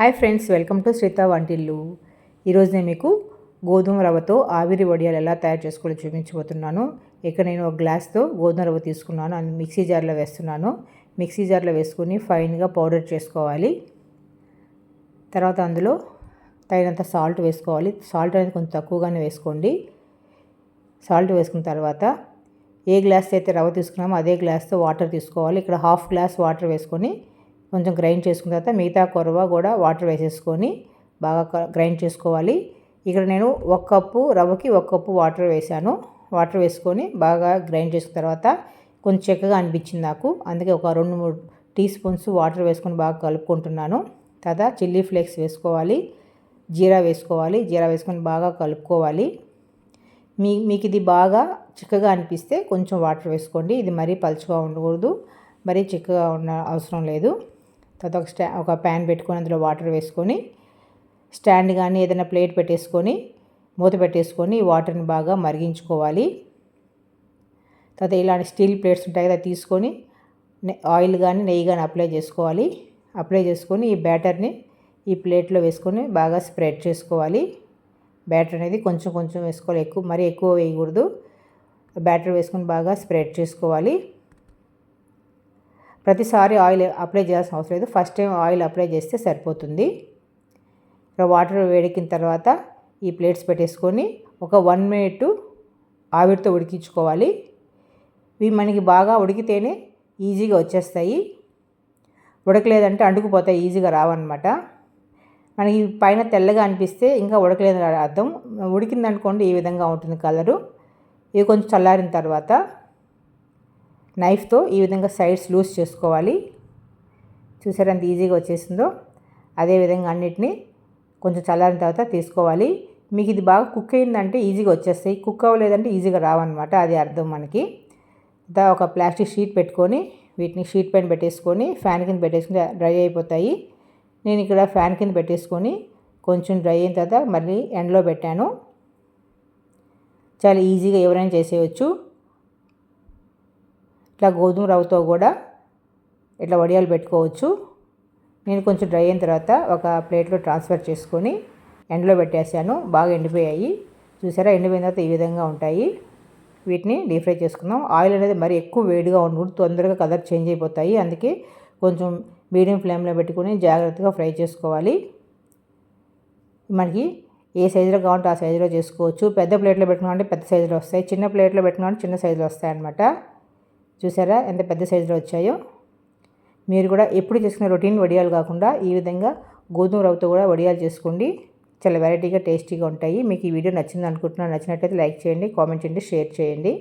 Hi friends welcome to Sritha వంటిల్లు. ఈరోజు నేను మీకు గోధుమ రవ్వతో ఆవిరి వడియాలు ఎలా తయారు చేసుకోవాలో చూపించబోతున్నాను. ఇక్కడ నేను ఒక గ్లాస్తో గోధుమ రవ్వ తీసుకున్నాను. అది మిక్సీ జార్లో వేస్తున్నాను. మిక్సీ జార్లో వేసుకొని ఫైన్గా పౌడర్ చేసుకోవాలి. తర్వాత అందులో తగినంత సాల్ట్ వేసుకోవాలి. సాల్ట్ అనేది కొంచెం తక్కువగానే వేసుకోండి. సాల్ట్ వేసుకున్న తర్వాత ఏ గ్లాస్ అయితే రవ్వ తీసుకున్నామో అదే గ్లాస్తో వాటర్ తీసుకోవాలి. ఇక్కడ హాఫ్ గ్లాస్ వాటర్ వేసుకొని కొంచెం గ్రైండ్ చేసుకున్న తర్వాత మిగతా కొరవ కూడా వాటర్ వేసేసుకొని బాగా గ్రైండ్ చేసుకోవాలి. ఇక్కడ నేను ఒక కప్పు రవ్వకి ఒక కప్పు వాటర్ వేసాను వాటర్ వేసుకొని బాగా గ్రైండ్ చేసుకున్న తర్వాత కొంచెం చెక్కగా అనిపించింది నాకు. అందుకే ఒక రెండు మూడు టీ స్పూన్స్ వాటర్ వేసుకొని బాగా కలుపుకుంటున్నాను. తర్వాత చిల్లీ ఫ్లేక్స్ వేసుకోవాలి. జీరా వేసుకోవాలి. జీరా వేసుకొని బాగా కలుపుకోవాలి. మీ మీకు ఇది బాగా చిక్కగా అనిపిస్తే కొంచెం వాటర్ వేసుకోండి. ఇది మరీ పలుచగా ఉండకూడదు. మరీ చిక్కగా ఉన్న అవసరం లేదు. తర్వాత ఒక స్టా ఒక ప్యాన్ పెట్టుకొని అందులో వాటర్ వేసుకొని స్టాండ్ కానీ ఏదైనా ప్లేట్ పెట్టేసుకొని మూత పెట్టేసుకొని వాటర్ని బాగా మరిగించుకోవాలి. తర్వాత ఇలాంటి స్టీల్ ప్లేట్స్ ఉంటాయి కదా తీసుకొని ఆయిల్ కానీ నెయ్యి కానీ అప్లై చేసుకోవాలి. అప్లై చేసుకొని ఈ బ్యాటర్ని ఈ ప్లేట్లో వేసుకొని బాగా స్ప్రెడ్ చేసుకోవాలి. బ్యాటర్ అనేది కొంచెం కొంచెం వేసుకోవాలి. ఎక్కువ మరీ ఎక్కువ వేయకూడదు. బ్యాటర్ వేసుకొని బాగా స్ప్రెడ్ చేసుకోవాలి. ప్రతిసారి ఆయిల్ అప్లై చేయాల్సిన అవసరం లేదు. ఫస్ట్ టైం ఆయిల్ అప్లై చేస్తే సరిపోతుంది. వాటర్ వేడికిన తర్వాత ఈ ప్లేట్స్ పెట్టేసుకొని ఒక వన్ మినిట్ ఆవిరితో ఉడికించుకోవాలి. ఇవి మనకి బాగా ఉడికితేనే ఈజీగా వచ్చేస్తాయి. ఉడకలేదంటే అంటుకుపోతాయి ఈజీగా రావన్నమాట. మనకి పైన తెల్లగా అనిపిస్తే ఇంకా ఉడకలేదని అర్థం. ఉడికిందనుకోండి ఈ విధంగా ఉంటుంది కలరు. ఇవి కొంచెం చల్లారిన తర్వాత నైఫ్తో ఈ విధంగా సైడ్స్ లూజ్ చేసుకోవాలి. చూసారంత ఎంత ఈజీగా వచ్చేసిందో? అదేవిధంగా అన్నిటినీ కొంచెం చల్లారిన తర్వాత తీసుకోవాలి. మీకు ఇది బాగా కుక్ అయిందంటే ఈజీగా వచ్చేస్తాయి. కుక్ అవ్వలేదంటే ఈజీగా రావన్నమాట. అది అర్థం మనకి. దా ఒక ప్లాస్టిక్ షీట్ పెట్టుకొని వీటిని షీట్ పైన పెట్టేసుకొని ఫ్యాన్ కింద పెట్టేసుకుని డ్రై అయిపోతాయి. నేను ఇక్కడ ఫ్యాన్ కింద పెట్టేసుకొని కొంచెం డ్రై అయిన తర్వాత మళ్ళీ ఎండలో పెట్టాను. చాలా ఈజీగా ఎవరైనా చేసేయచ్చు. ఇట్లా గోధుమ రవ్వతో కూడా ఇట్లా వడియాలు పెట్టుకోవచ్చు. నేను కొంచెం డ్రై అయిన తర్వాత ఒక ప్లేట్లో ట్రాన్స్ఫర్ చేసుకొని ఎండలో పెట్టేసాను. బాగా ఎండిపోయాయి. చూసారా? ఎండిపోయిన తర్వాత ఈ విధంగా ఉంటాయి. వీటిని డీప్ ఫ్రై చేసుకుందాం. ఆయిల్ అనేది మరి ఎక్కువ వేడిగా ఉండకూడదు. తొందరగా కలర్ చేంజ్ అయిపోతాయి. అందుకే కొంచెం మీడియం ఫ్లేమ్లో పెట్టుకుని జాగ్రత్తగా ఫ్రై చేసుకోవాలి. మనకి ఏ సైజులో కావాలంటే ఆ సైజులో చేసుకోవచ్చు. పెద్ద ప్లేట్లో పెట్టుకున్నామంటే పెద్ద సైజులో వస్తాయి. చిన్న ప్లేట్లో పెట్టుకున్నామంటే చిన్న సైజులో వస్తాయి అన్నమాట చూసారా? ఎంత పెద్ద సైజులో వచ్చాయో? మీరు కూడా ఎప్పుడు చేసుకునే రొటీన్ వడియాలు కాకుండా ఈ విధంగా గోధుమ రవ్వతో కూడా వడియాలు చేసుకోండి. చాలా వెరైటీగా టేస్టీగా ఉంటాయి. మీకు ఈ వీడియో నచ్చింది అనుకుంటున్నాను నచ్చినట్లయితే లైక్ చేయండి కామెంట్ చేయండి షేర్ చేయండి.